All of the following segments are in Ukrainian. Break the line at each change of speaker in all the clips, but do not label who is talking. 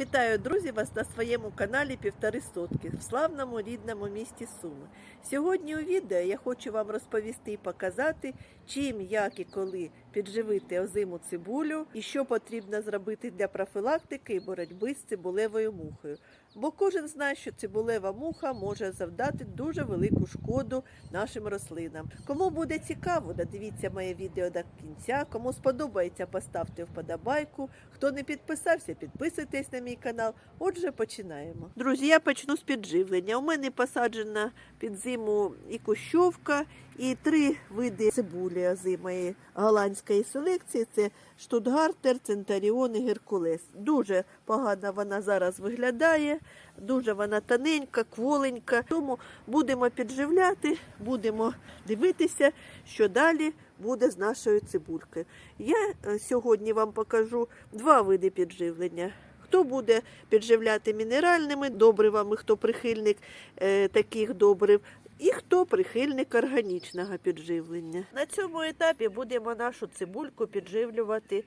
Вітаю, друзі, вас на своєму каналі Півтори Сотки в славному рідному місті Суми. Сьогодні у відео я хочу вам розповісти і показати, чим, як і коли підживити озиму цибулю і що потрібно зробити для профілактики і боротьби з цибулевою мухою. Бо кожен знає, що цибулева муха може завдати дуже велику шкоду нашим рослинам. Кому буде цікаво, додивіться моє відео до кінця. Кому сподобається, поставте вподобайку. Хто не підписався, підписуйтесь на мій канал. Отже, починаємо. Друзі, я почну з підживлення. У мене посаджена під зиму і кущовка, і три види цибулі озимої голландської селекції. Це Штутгартер, Центаріон і Геркулес. Дуже погано вона зараз виглядає, дуже вона тоненька, кволенька. Тому будемо підживляти, будемо дивитися, що далі буде з нашою цибулькою. Я е, сьогодні вам покажу два види підживлення. Хто буде підживляти мінеральними добривами, хто прихильник е, таких добрив, і хто прихильник органічного підживлення. На цьому етапі будемо нашу цибульку підживлювати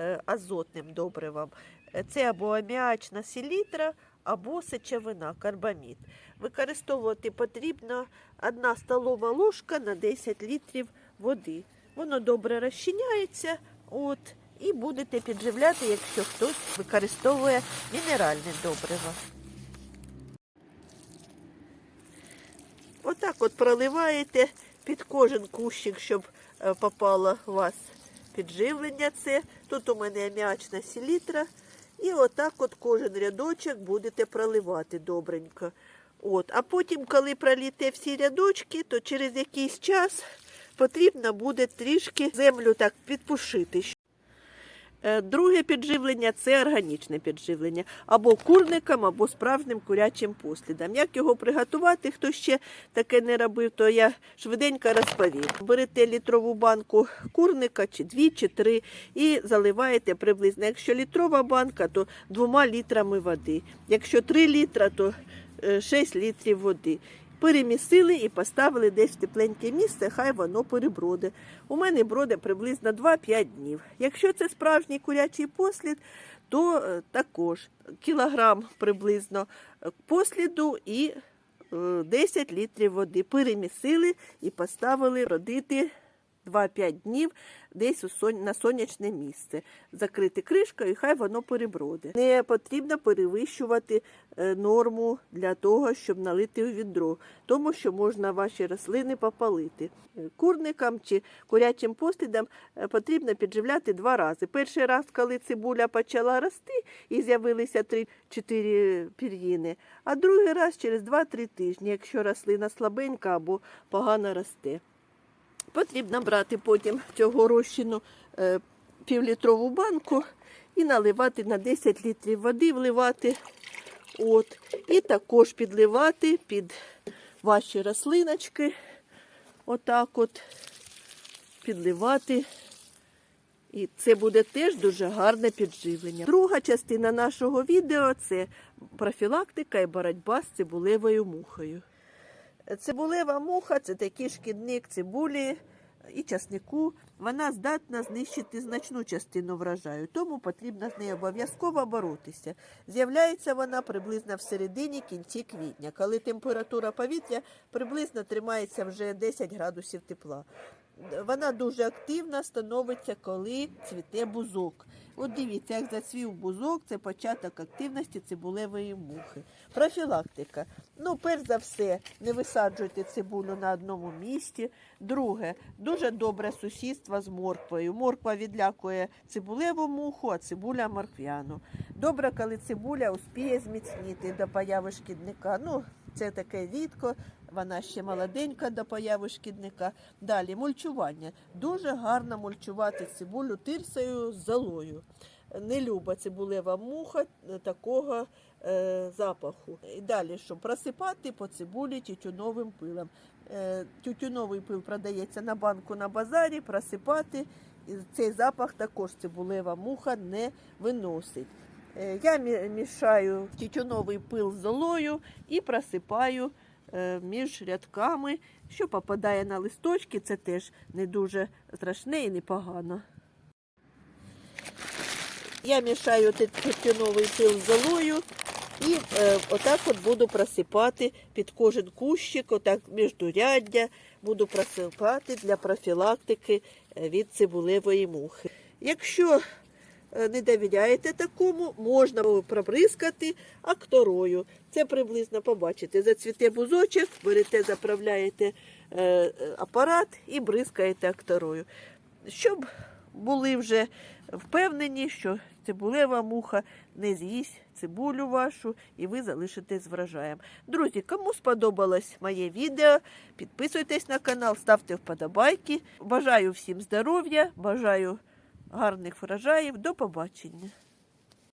е, азотним добривом. Е, Це або аміачна селітра, або сечовина, карбамід. Використовувати потрібно 1 столова ложка на 10 літрів води. Воно добре розчиняється. От, і будете підживляти, якщо хтось використовує мінеральне добриво. Отак от проливаєте під кожен кущик, щоб е, попало у вас підживлення. Це тут у мене аміачна селітра. І отак от кожен рядочок будете проливати добренько. От. А потім, коли проліте всі рядочки, то через якийсь час потрібно буде трішки землю так підпушити. Е, Друге підживлення це органічне підживлення або курником, або справжнім курячим послідом. Як його приготувати, хто ще таке не робив, то я швиденько розповім. Берете літрову банку курника, чи дві, чи три, і заливаєте приблизно. Якщо літрова банка, то двома літрами води. Якщо три літра, то е, 6 літрів води. Перемісили і поставили десь в тепленьке місце, хай воно переброде. У мене броде приблизно 2-5 днів. Якщо це справжній курячий послід, то е, також кілограм приблизно е, посліду і е, 10 літрів води. Перемісили і поставили родити 2-5 днів десь на сонячне місце. Закрити кришкою, і хай воно переброде. Не потрібно перевищувати е, норму для того, щоб налити у відро, тому що можна ваші рослини попалити. Е, Курникам чи курячим послідам е, потрібно підживляти два рази. Перший раз, коли цибуля почала рости і з'явилися 3-4 пір'їни, а другий раз через 2-3 тижні, якщо рослина слабенька або погано росте. Потрібно брати потім цього розчину е, півлітрову банку і наливати на 10 літрів води, вливати. От. І також підливати під ваші рослиночки. Отак от підливати. І це буде теж дуже гарне підживлення. Друга частина нашого відео це профілактика і боротьба з цибулевою мухою. Цибулева муха це такий шкідник цибулі і часнику. Вона здатна знищити значну частину врожаю, тому потрібно з нею обов'язково боротися. З'являється вона приблизно в середині кінці квітня, коли температура повітря приблизно тримається вже 10 градусів тепла. Вона дуже активна становиться, коли цвіте бузок. От дивіться, як зацвів бузок, це початок активності цибулевої мухи. Профілактика. Ну, перш за все, не висаджуйте цибулю на одному місці. Друге, дуже добре сусідство з морквою. Морква відлякує цибулеву муху, а цибуля морквяну. Добре, коли цибуля успіє зміцніти до появи шкідника. Ну, це таке рідко, вона ще молоденька до появи шкідника. Далі мульчування. Дуже гарно мульчувати цибулю тирсою з золою. Не любить цибулева муха такого е, запаху. І далі що? Просипати по цибулі тютюновим пилом. Е, тютюновий пил продається на банку на базарі, просипати. І цей запах також цибулева муха не виносить. Е, Я мішаю тютюновий пил з золою і просипаю е, між рядками, що попадає на листочки, це теж не дуже страшне і непогано. Я мішаю тютюновий пил з золою і е, отак от буду просипати під кожен кущик, отак міждуряддя буду просипати для профілактики від цибулевої мухи. Якщо не довіряєте такому, можна пробризкати акторою. Це приблизно побачите. Зацвіте бузочок, берете, заправляєте е, е, апарат і бризкаєте акторою. Щоб були вже впевнені, що цибулева муха не з'їсть цибулю вашу і ви залишитесь з врожаєм. Друзі, кому сподобалось моє відео, підписуйтесь на канал, ставте вподобайки. Бажаю всім здоров'я, бажаю гарних врожаїв. До побачення.